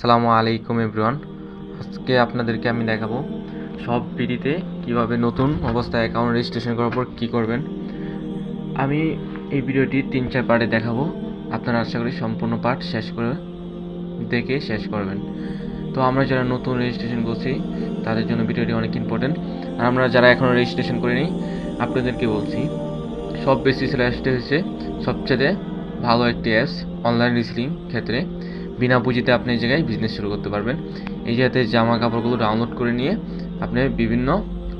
সালামু আলাইকুম এভরিওয়ান। আজকে আপনাদেরকে আমি দেখাবো সব পিডিতে কীভাবে নতুন অবস্থায় অ্যাকাউন্ট রেজিস্ট্রেশন করার পর কী করবেন। আমি এই ভিডিওটি তিন, চার পার্টে দেখাবো। আপনারা আশা করি সম্পূর্ণ পার্ট শেষ করে দেখে শেষ করবেন। তো আমরা যারা নতুন রেজিস্ট্রেশন করছি, তাদের জন্য ভিডিওটি অনেক ইম্পর্টেন্ট আর আমরা যারা এখনও রেজিস্ট্রেশন করিনি, আপনাদেরকে বলছি, সব বেশি সিলেক্ট হয়েছে সবচেয়ে ভালো একটি অ্যাপস অনলাইন রিসেলিং ক্ষেত্রে। বিনা পুঁজিতে আপনি এই জায়গায় বিজনেস শুরু করতে পারবেন। এই জায়গাতে জামা কাপড়গুলো ডাউনলোড করে নিয়ে আপনি বিভিন্ন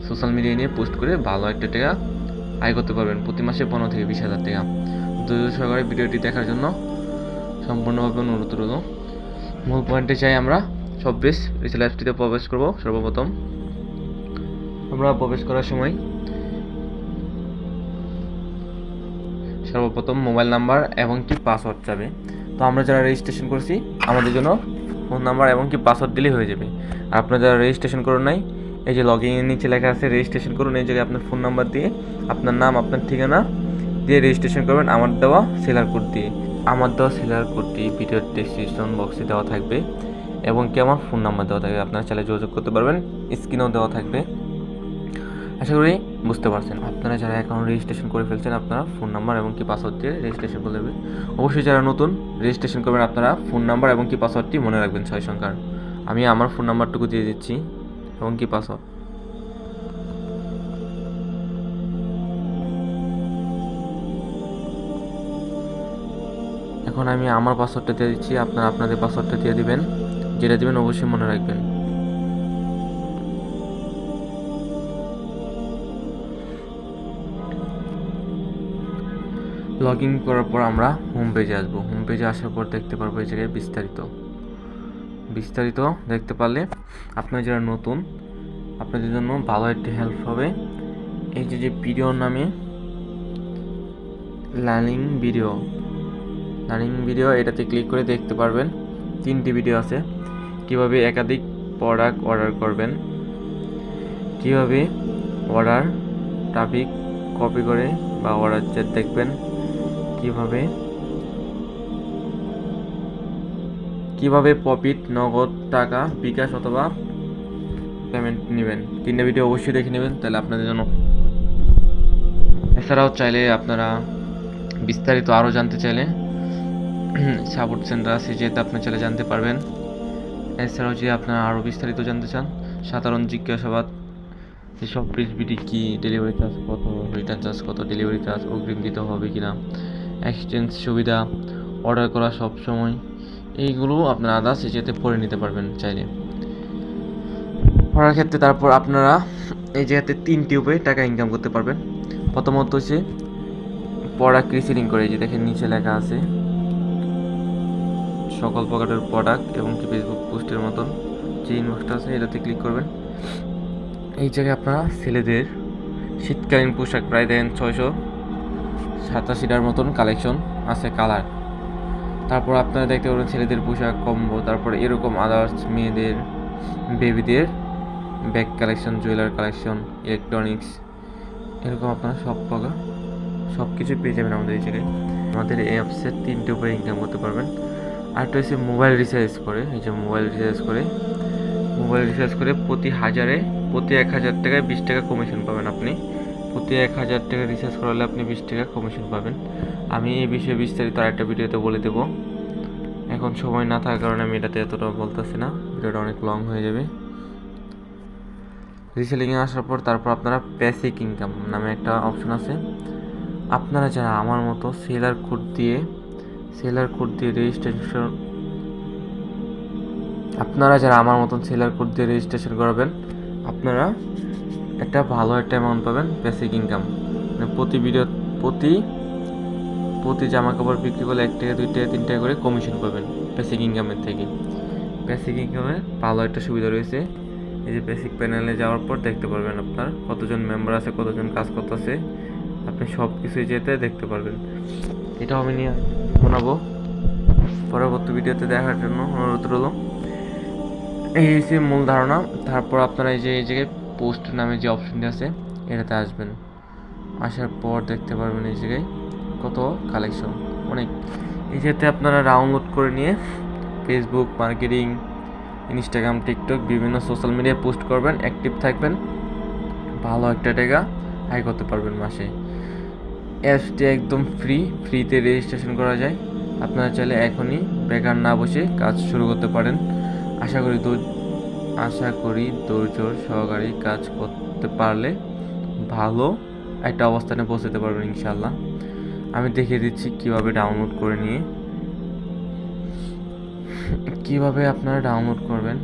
সোশ্যাল মিডিয়ায় নিয়ে পোস্ট করে ভালো একটা টাকা আয় করতে পারবেন। প্রতি মাসে পনেরো থেকে বিশ হাজার টাকা। ধৈর্য সহকারে ভিডিওটি দেখার জন্য সম্পূর্ণভাবে অনুরোধ রইল। মূল পয়েন্টে চাই আমরা। সব বেশ রিসেল অ্যাপসটিতে প্রবেশ করব সর্বপ্রথম। আমরা প্রবেশ করার সময় সর্বপ্রথম মোবাইল নাম্বার এবং কি পাসওয়ার্ড চাবে। তো আমরা যারা রেজিস্ট্রেশন করছি, আমাদের জন্য ফোন নাম্বার এবং কি পাসওয়ার্ড দিলেই হয়ে যাবে। আর আপনারা যারা রেজিস্ট্রেশন করুন নাই, এই যে লগইন এর নিচে লেখা আছে রেজিস্ট্রেশন করুন, এই জায়গায় আপনার ফোন নাম্বার দিয়ে আপনার নাম, আপনার ঠিকানা দিয়ে রেজিস্ট্রেশন করবেন, আমার দেওয়া সেলার কোড দিয়ে। আমার দেওয়া সেলার কোডটি ভিডিওর ডেসক্রিপশন বক্সে দেওয়া থাকবে এবং কি আমার ফোন নাম্বার দেওয়া থাকবে। আপনারা চাইলে যোগাযোগ করতে পারবেন স্ক্রিনেও দেওয়া থাকবে। আশা করি বুঝতে পারছেন। আপনারা যারা অ্যাকাউন্ট রেজিস্ট্রেশন করে ফেলছেন, আপনারা ফোন নাম্বার এবং কি পাসওয়ার্ড দিয়ে রেজিস্ট্রেশন করে দেবেন। অবশ্যই যারা নতুন রেজিস্ট্রেশন করবেন, আপনারা ফোন নাম্বার এবং কি পাসওয়ার্ডটি মনে রাখবেন, ছয় সংখ্যার। আমি আমার ফোন নাম্বারটুকু দিয়ে দিচ্ছি, এবং কি পাসওয়ার্ড এখন আমি আমার পাসওয়ার্ডটা দিয়ে দিচ্ছি, আপনারা আপনাদের পাসওয়ার্ডটা দিয়ে দিবেন। যেটা দিবেন, অবশ্যই মনে রাখবেন। লগ ইন করার পর আমরা হোম পেজে আসব। হোম পেজে আসার পর দেখতে পারব এই জায়গায় বিস্তারিত। বিস্তারিত দেখতে পারলে আপনার যারা নতুন, আপনাদের জন্য ভালো একটি হেল্প হবে। এই যে যে ভিডিও নামে লার্নিং ভিডিও লার্নিং ভিডিও এটাতে ক্লিক করে দেখতে পারবেন। তিনটি ভিডিও আছে। কীভাবে একাধিক প্রোডাক্ট অর্ডার করবেন, কীভাবে অর্ডার ট্রাফিক কপি করে বা অর্ডার চ্যাট দেখবেন কীভাবে? কীভাবে প্রফিট নগদ, টাকা, বিকাশ অথবা পেমেন্ট নেবেন? তিনটে ভিডিও অবশ্যই দেখে নেবেন, তাহলে আপনাদের জন্য। এছাড়াও চাইলে আপনারা বিস্তারিত আরও জানতে চাইলে সাপোর্ট সেন্টার আছে যেতে আপনি চাইলে জানতে পারবেন। এছাড়াও যে আপনারা আরও বিস্তারিত জানতে চান, সাধারণ জিজ্ঞাসাবাদ এসব বিডি কী ডেলিভারি চার্জ কত রিটার্ন চার্জ কত ডেলিভারি চার্জ অগ্রিম দিতে হবে কি না এক্সচেঞ্জ সুবিধা অর্ডার করা সব সময়, এইগুলো আপনার আদার্স যেতে পড়ে নিতে পারবেন চাইলে। পড়ার ক্ষেত্রে তারপর আপনারা এই জায়গাতে তিনটি উপায়ে টাকা ইনকাম করতে পারবেন। প্রথমত হচ্ছে প্রোডাক্ট রিসেলিং করে যে দেখেন নিচে লেখা আছে, সকল প্রকারের প্রোডাক্ট এবং কি ফেসবুক পোস্টের মতন যে ইনবক্সটা আছে, এটাতে ক্লিক করবেন। এই জায়গায় আপনারা ছেলেদের শীতকালীন পোশাক প্রায় দেন ছয়শো। সাতাশিটার মতন কালেকশন আছে কালার তারপর আপনারা দেখতে পাবেন ছেলেদের পোশাক কম্বো তারপরে এরকম আদার্স মেয়েদের বেবিদের bag collection jeweller collection electronics এরকম আপনারা সব প্রকার সব কিছুই পেয়ে যাবেন আমাদের এই জায়গায়। আমাদের এই অ্যাপসের তিনটে উপায়ে ইনকাম করতে পারবেন। আরেকটা হচ্ছে মোবাইল রিচার্জ করে, এই যে মোবাইল রিচার্জ করে মোবাইল রিচার্জ করে প্রতি হাজারে, প্রতি এক হাজার টাকায় বিশ টাকা কমিশন পাবেন আপনি। প্রতি এক হাজার টাকা রিচার্জ করালে আপনি বিশ টাকা কমিশন পাবেন। আমি এই বিষয়ে বিস্তারিত আরেকটা ভিডিওতে বলে দেবো। এখন সময় না থাকার কারণে আমি এটাতে এতটা বলতেছি না। ভিডিওটা অনেক লং হয়ে যাবে। রিসেলিংয়ে আসার পর তারপর আপনারা প্যাসিক ইনকাম নামে একটা অপশন আছে। আপনারা যারা আমার মতো সেলার কোড দিয়ে সেলার কোড দিয়ে রেজিস্ট্রেশন আপনারা যারা আমার মতন সেলার কোড দিয়ে রেজিস্ট্রেশন করাবেন, আপনারা একটা ভালো একটা অ্যামাউন্ট পাবেন বেসিক ইনকাম মানে প্রতি ভিডিও প্রতি প্রতি জামা কাপড় বিক্রি করলে এক টাকা, দুই টাকা, তিন টাকা করে কমিশন পাবেন বেসিক ইনকামের থেকে। বেসিক ইনকামের ভালো একটা সুবিধা রয়েছে। এই যে বেসিক প্যানেলে যাওয়ার পর দেখতে পারবেন আপনার কতজন মেম্বার আছে, কতজন কাজ করতেছে। আপনি সব কিছুই যেতে দেখতে পারবেন। এটাও আমি নিয়ে বানাবো। পরবর্তী ভিডিওতে দেখার জন্য অনুরোধ রইল। এই হচ্ছে মূল ধারণা। তারপর আপনারা এই যে, এই জায়গায় পোস্ট নামে যে অপশনটি আছে, এটাতে আসবেন। আসার পর দেখতে পারবেন এই জায়গায় কত কালেকশন অনেক। এই যেতে আপনারা ডাউনলোড করে নিয়ে ফেসবুক মার্কেটিং ইনস্টাগ্রাম টিকটক বিভিন্ন সোশ্যাল মিডিয়ায় পোস্ট করবেন অ্যাক্টিভ থাকবেন, ভালো একটা টাকা হাই করতে পারবেন মাসে। অ্যাপসটি একদম ফ্রি ফ্রিতে রেজিস্ট্রেশন করা যায়। আপনারা চাইলে এখনই বেকার না বসে কাজ শুরু করতে পারেন। আশা করি আশা করি ধৈর্য সহকারে কাজ করতে পারলে ভালো একটা অবস্থানে পৌঁছাতে পারবেন ইনশাল্লাহ আমি দেখিয়ে দিচ্ছি কীভাবে ডাউনলোড করে নিয়ে, কীভাবে আপনারা ডাউনলোড করবেন,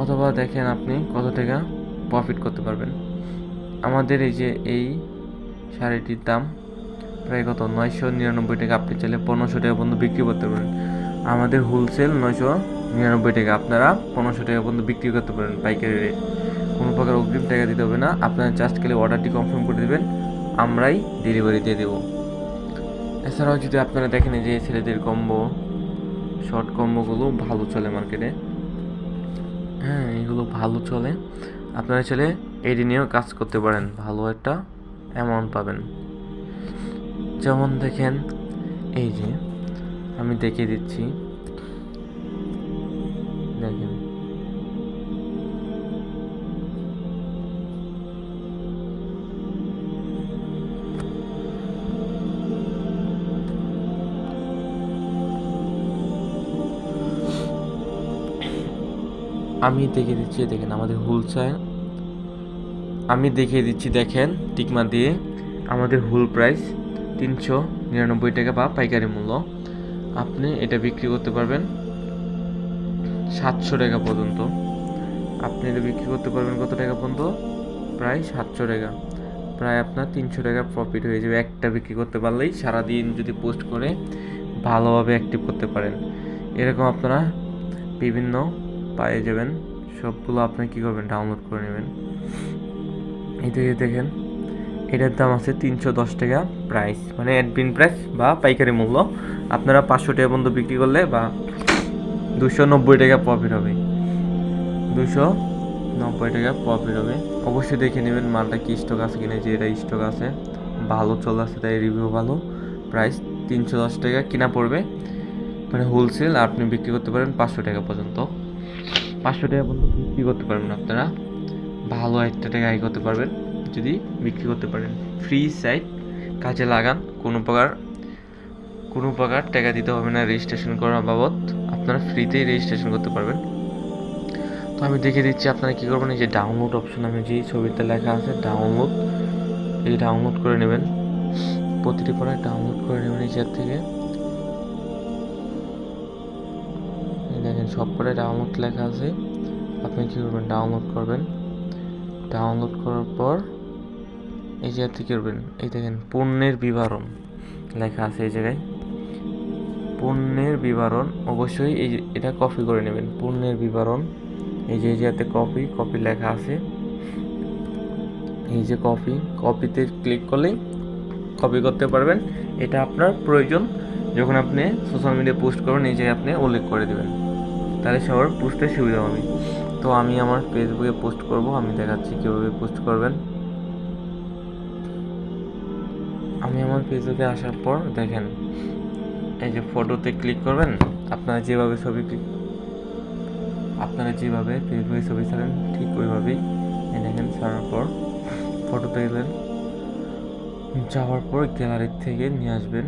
অথবা দেখেন আপনি কত টাকা প্রফিট করতে পারবেন। আমাদের এই যে এই শাড়িটির দাম প্রায় কত? নয়শো নিরানব্বই টাকা। আপনি চাইলে পনেরোশো টাকা পর্যন্ত বিক্রি করতে পারেন আমাদের হোলসেল নয়শো নিরানব্বই টাকা আপনারা পনেরোশো টাকা পর্যন্ত বিক্রি করতে পারেন পাইকারি রেট কোনো প্রকার অগ্রিম টাকা দিতে হবে না। আপনারা জাস্ট গেলে অর্ডারটি কনফার্ম করে দেবেন, আমরাই ডেলিভারি দিয়ে দেবো। এছাড়াও যদি আপনারা দেখেন যে ছেলেদের কম্বো শর্ট কম্বোগুলো ভালো চলে মার্কেটে হ্যাঁ এগুলো ভালো চলে। আপনারা চাইলে এটি নিয়েও কাজ করতে পারেন। ভালো একটা অ্যামাউন্ট পাবেন। যেমন দেখেন, এই যে আমি দেখিয়ে দিচ্ছি। দেখেন আমি দেখিয়ে দিচ্ছি দেখেন আমাদের হোলসেল আমি দেখিয়ে দিচ্ছি, দেখেন, টিকমা দিয়ে আমাদের হুল প্রাইস তিনশো নিরানব্বই টাকা বা পাইকারি মূল্য। আপনি এটা বিক্রি করতে পারবেন। সাতশো টাকা পর্যন্ত। আপনি এটা বিক্রি করতে পারবেন কত টাকা পর্যন্ত? প্রায় সাতশো টাকা। প্রায় আপনার তিনশো টাকা প্রফিট হয়ে যাবে একটা বিক্রি করতে পারলেই সারাদিন যদি পোস্ট করে ভালোভাবে অ্যাক্টিভ করতে পারেন। এরকম আপনারা বিভিন্ন পেয়ে যাবেন। সবগুলো আপনি কী করবেন? ডাউনলোড করে নেবেন। এই থেকে দেখেন, এটার দাম আছে তিনশো দশ টাকা প্রাইস মানে অ্যাডমিন প্রাইস বা পাইকারি মূল্য। আপনারা পাঁচশো টাকা পর্যন্ত বিক্রি করলে বা দুশো নব্বই টাকা প্রফিট হবে। দুশো নব্বই টাকা প্রফিট হবে। অবশ্যই দেখে নেবেন মালটা কি স্টক আছে কিনা, যে এটা স্টক আছে। ভালো চলে আছে তাই রিভিউ ভালো। প্রাইস তিনশো দশ টাকা কিনা পড়বে। মানে হোলসেল আপনি বিক্রি করতে পারেন পাঁচশো টাকা পর্যন্ত। পাঁচশো টাকা পর্যন্ত বিক্রি করতে পারবেন আপনারা। ভালো একটা টাকা আয় করতে পারবেন যদি বিক্রি করতে পারেন। ফ্রি সাইট কাজে লাগান, কোনো প্রকার কোনো প্রকার টাকা দিতে হবে না। রেজিস্ট্রেশন করার বাবদ। আপনারা ফ্রিতেই রেজিস্ট্রেশন করতে পারবেন। তো আমি দেখে দিচ্ছি আপনারা কী করবেন, এই যে ডাউনলোড অপশন আমি যে ছবিতে লেখা আছে ডাউনলোড এই ডাউনলোড করে নেবেন। প্রতিটি পরে ডাউনলোড করে নেবেন এই জায়গা থেকে। দেখেন, সব পরে ডাউনলোড লেখা আছে। আপনি কী করবেন ডাউনলোড করবেন। ডাউনলোড করার পর এই জায়গা থেকে করবেন। এই দেখেন, পণ্যের বিবরণ লেখা আছে এই জায়গায়। পণ্যের বিবরণ অবশ্যই এই যে- এটা কপি করে নেবেন। পণ্যের বিবরণ, এই যে এই জায়গাতে কপি কপি লেখা আছে। এই যে কপি কপিতে ক্লিক করলেই কপি করতে পারবেন। এটা আপনার প্রয়োজন, যখন আপনি সোশ্যাল মিডিয়ায় পোস্ট করবেন, এই জায়গায় আপনি উল্লেখ করে দেবেন। তাহলে সবার বুঝতে সুবিধা হবে। তো আমি আমার ফেসবুকে পোস্ট করব, আমি দেখাচ্ছি কীভাবে পোস্ট করবেন। আমি আমার ফেসবুকে আসার পর দেখেন এই যে ফটোতে ক্লিক করবেন, আপনারা যেভাবে ছবি ক্লিক আপনারা যেভাবে ফেসবুকে ছবি ছাড়েন, ঠিক ওইভাবেই। দেখেন, ছাড়ার পর ফটোতে গেলেন। যাওয়ার পর গ্যালারি থেকে নিয়ে আসবেন।